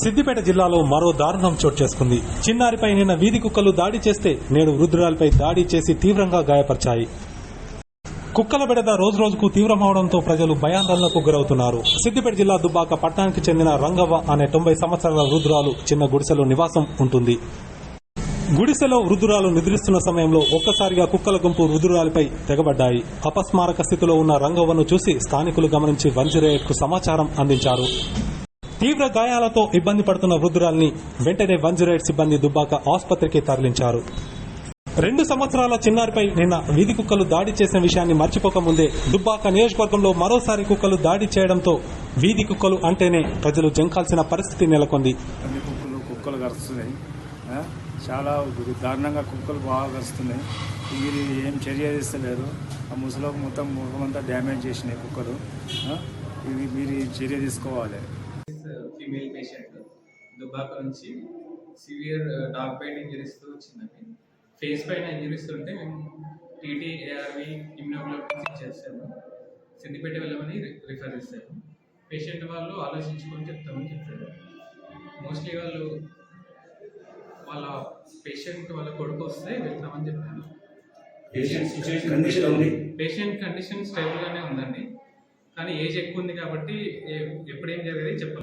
సిద్దిపేట జిల్లాలో మరో దారుణం చోటు చేసుకుంది. చిన్నారిపై నిన్న వీధి కుక్కలు దాడి చేస్తే నేడు వృద్ధురాలపై దాడి చేసి తీవ్రంగా గాయపరిచాయి. కుక్కల బెడద రోజు రోజుకు తీవ్రమవడంతో ప్రజలు భయాందోళనకు గురవుతున్నారు. సిద్దిపేట జిల్లా దుబ్బాక పట్టణానికి చెందిన రంగవ్వ అనే తొంభై సంవత్సరాల వృద్ధురాలు చిన్న గుడిసెలో నివాసం ఉంటుంది. గుడిసెలో వృద్ధురాలు నిద్రిస్తున్న సమయంలో ఒక్కసారిగా కుక్కల గుంపు వృద్ధురాలిపై తెగబడ్డాయి. అపస్మారక స్థితిలో ఉన్న రంగవ్వను చూసి స్థానికులు గమనించి వన్జిరేట్కు సమాచారం అందించారు. తీవ్ర గాయాలతో ఇబ్బంది పడుతున్న వృద్ధురాల్ని వెంటనే వన్జిరేట్ సిబ్బంది దుబ్బాక ఆసుపత్రికి తరలించారు. రెండు సంవత్సరాల చిన్నారిపై నిన్న వీధి కుక్కలు దాడి చేసిన విషయాన్ని మర్చిపోకముందే దుబ్బాక నియోజకవర్గంలో మరోసారి కుక్కలు దాడి చేయడంతో వీధి కుక్కలు అంటేనే ప్రజలు జంకాల్సిన పరిస్థితి నెలకొంది. కుక్కలు కుక్కలు కరుస్తున్నాయి. చాలా దారుణంగా కుక్కలు బాగా కరుస్తున్నాయి. వీరి ఏం చర్య తీస్తలేరు. ఆ ముసలోకి మొత్తం ముఖమంతా డ్యామేజ్ చేసినాయి కుక్కలు. ఇది ఇవి మీరు చర్య తీసుకోవాలి. ఫీమేల్ పేషెంట్ దుబ్బాక నుంచి సివియర్ డాగ్ బైట్ ఇంజరీస్తో వచ్చిందండి. ఫేస్ పైన ఇంజరీస్ ఉంటే మేము టీటీ ఏఆర్వి ఇమ్యూనోగ్లోబిన్స్ ఇచ్చేస్తాము సిద్దిపేట వెళ్ళమని రిఫర్ చేస్తాము పేషెంట్ వాళ్ళు ఆలోచించుకొని చెప్తామని చెప్తారు మోస్ట్లీ వాళ్ళు వాళ్ళ పేషెంట్ వాళ్ళ కొడుకు వస్తే వెళ్తామని చెప్పాను ఉంది. పేషెంట్ కండిషన్ స్టేబుల్గానే ఉందండి. కానీ ఏజ్ ఎక్కువ ఉంది కాబట్టి ఎప్పుడేం జరిగేది చెప్పలేదు